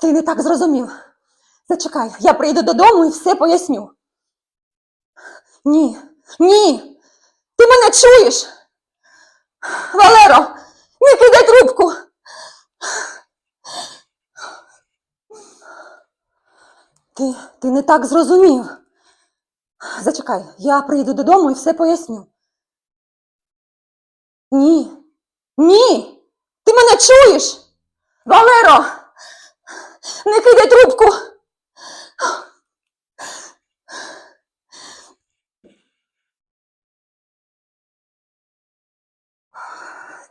Ти не так зрозумів. Зачекай, я прийду додому і все поясню. Ні, ні. Ти мене чуєш? Валеро, не кидай трубку. Ти, ти не так зрозумів. Зачекай, я прийду додому і все поясню. Ні. Ні. Ти мене чуєш? Валеро! Не кидай трубку.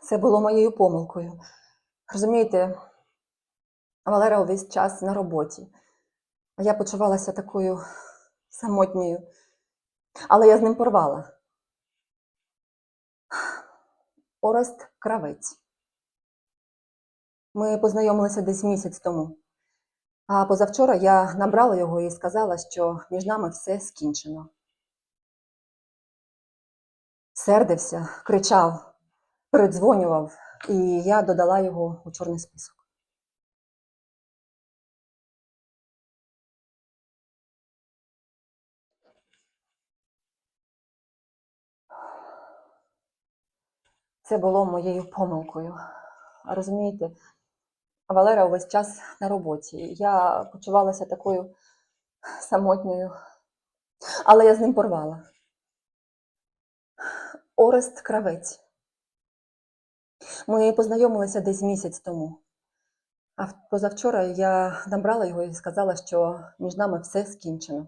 Це було моєю помилкою. Розумієте, Валера увесь час на роботі. А я почувалася такою самотньою. Але я з ним порвала. Орест Кравець. Ми познайомилися десь місяць тому. А позавчора я набрала його і сказала, що між нами все скінчено. Сердився, кричав, передзвонював, і я додала його у чорний список. Це було моєю помилкою. А Валера увесь час на роботі. Я почувалася такою самотньою, але я з ним порвала. Орест Кравець. Ми познайомилися десь місяць тому. А позавчора я набрала його і сказала, що між нами все скінчено.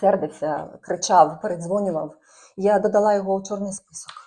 Сердився, кричав, передзвонював. Я додала його у чорний список.